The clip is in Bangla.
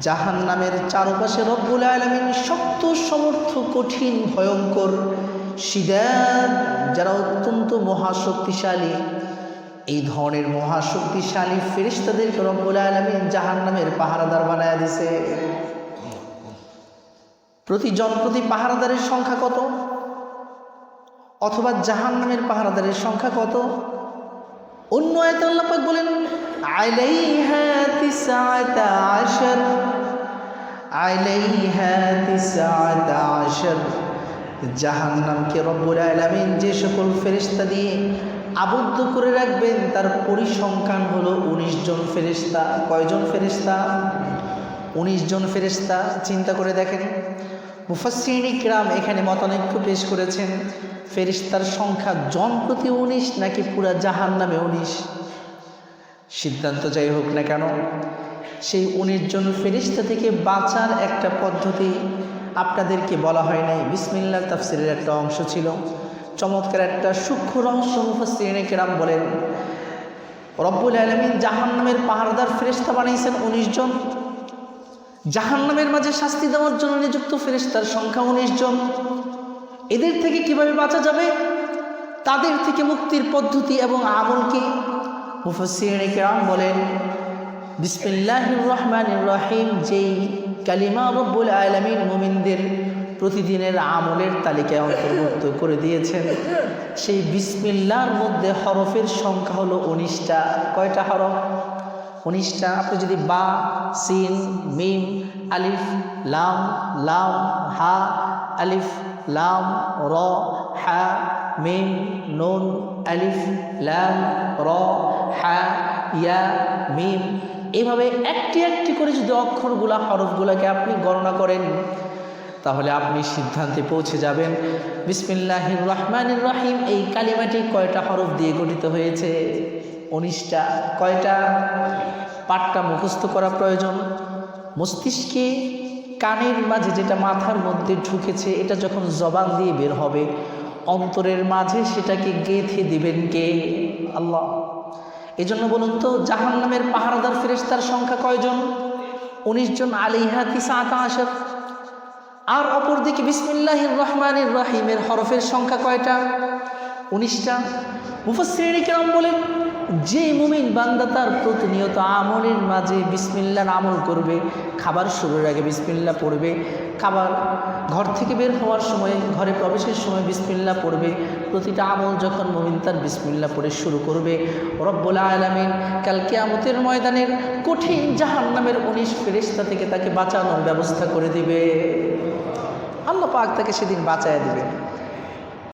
জাহান নামের চারপাশে রব্বুল আলমিন শক্ত, সমর্থ, কঠিন, ভয়ঙ্কর সিদার যারা অত্যন্ত মহাশক্তিশালী, এই ধরনের মহাশক্তিশালী ফেরিস্তাদেরকে রব্বুল আলমিন জাহান নামের পাহারাদার বানায় দিছে। প্রতি জন প্রতি পাহারাদারের সংখ্যা কত? অথবা জাহান নামের পাহারাদারের সংখ্যা কত? অন্য আয়তে আল্লাহ পাক বলেন, আলাইহা তিসআতা আশর, আলাইহা তিসআতা আশর জাহান্নামকে রব্বুল আলামিন যে সকল ফেরেশতা দিয়ে আবদ্ধ করে রাখবেন, তার পরিসংখ্যান হলো উনিশ জন ফেরেশতা। কয়জন ফেরেশতা? উনিশ জন ফেরেশতা। চিন্তা করে দেখেন মুফাসিনী কিরাম এখানে মতানৈক্য পেশ করেছেন। ফেরিস্তার সংখ্যা জন প্রতি উনিশ নাকি পুরা জাহান নামে উনিশ? সিদ্ধান্ত যাই হোক না কেন, সেই উনিশ জন ফেরিস্তা থেকে বাঁচার একটা পদ্ধতি আপনাদেরকে বলা হয় নাই। বিসমিল্লা তাফসিরের একটা অংশ ছিল। চমৎকার একটা সূক্ষ্ম রহস্য মুফাসিনী কিরাম বলেন, রব্বুল আলমিন জাহান নামের পাহাড়দার ফেরিস্তা বানিয়েছেন উনিশ জন। জাহান্নামের মাঝে শাস্তি দেওয়ার জন্য নিযুক্ত ফেরেশতার সংখ্যা উনিশ জন। এদের থেকে কীভাবে বাঁচা যাবে? তাদের থেকে মুক্তির পদ্ধতি এবং আমল কি? বলেন বিসমিল্লাহ রহমান রহিম, যেই কালিমা রব্বুল আলমিন মুমিনদের প্রতিদিনের আমলের তালিকায় অন্তর্ভুক্ত করে দিয়েছেন। সেই বিসমিল্লার মধ্যে হরফের সংখ্যা হলো উনিশটা। কয়টা হরফ? উনিশটা আপনি যদি বা, সিন, মিম, আলিফ, লাম লাম হা, আলিফ, লাম, র, হা, মিম, নুন, আলিফ, লাম, র, হা, ইয়া, মিম। এভাবে একটি একটি করে যদি অক্ষরগুলা, হরফগুলাকে আপনি গণনা করেন তাহলে আপনি সিদ্ধান্তে পৌঁছে যাবেন। বিসমিল্লাহির রহমানির রহিম এই কালিমাটি কয়টা হরফ দিয়ে গঠিত হয়েছে? উনিশটা। কয়টা? পাঠটা মুখস্থ করা প্রয়োজন। মস্তিষ্কে কানের মাঝে যেটা মাথার মধ্যে ঢুকেছে, এটা যখন জবান দিয়ে বের হবে, অন্তরের মাঝে সেটাকে গেঁথে দিবেন কে? আল্লাহ। এই জন্য বলুন তো জাহান নামের পাহারাদার ফেরেস্তার সংখ্যা কয়জন? উনিশ জন আলিহা তিসা আকাশের আর অপরদিকে বিসমুল্লাহ রহমানের রহিমের হরফের সংখ্যা কয়টা? উনিশটা মুফাসিনী কেরাম বলেন, যে মুমিন বান্দা তার প্রতিনিয়ত আমলের মাঝে বিসমিল্লার আমল করবে, খাবার শুরুর আগে বিসমিল্লা পড়বে, খাবার ঘর থেকে বের হওয়ার সময়, ঘরে প্রবেশের সময় বিসমিল্লা পড়বে, প্রতিটা আমল যখন মুমিন তার বিসমিল্লা পড়ে শুরু করবে, রব্বুল আলমিন কালকে আমতের ময়দানের কঠিন জাহান নামের উনিশ ফেরিস্তা থেকে তাকে বাঁচানোর ব্যবস্থা করে দিবে। আল্লাহ পাক তাকে সেদিন বাঁচায় দিবে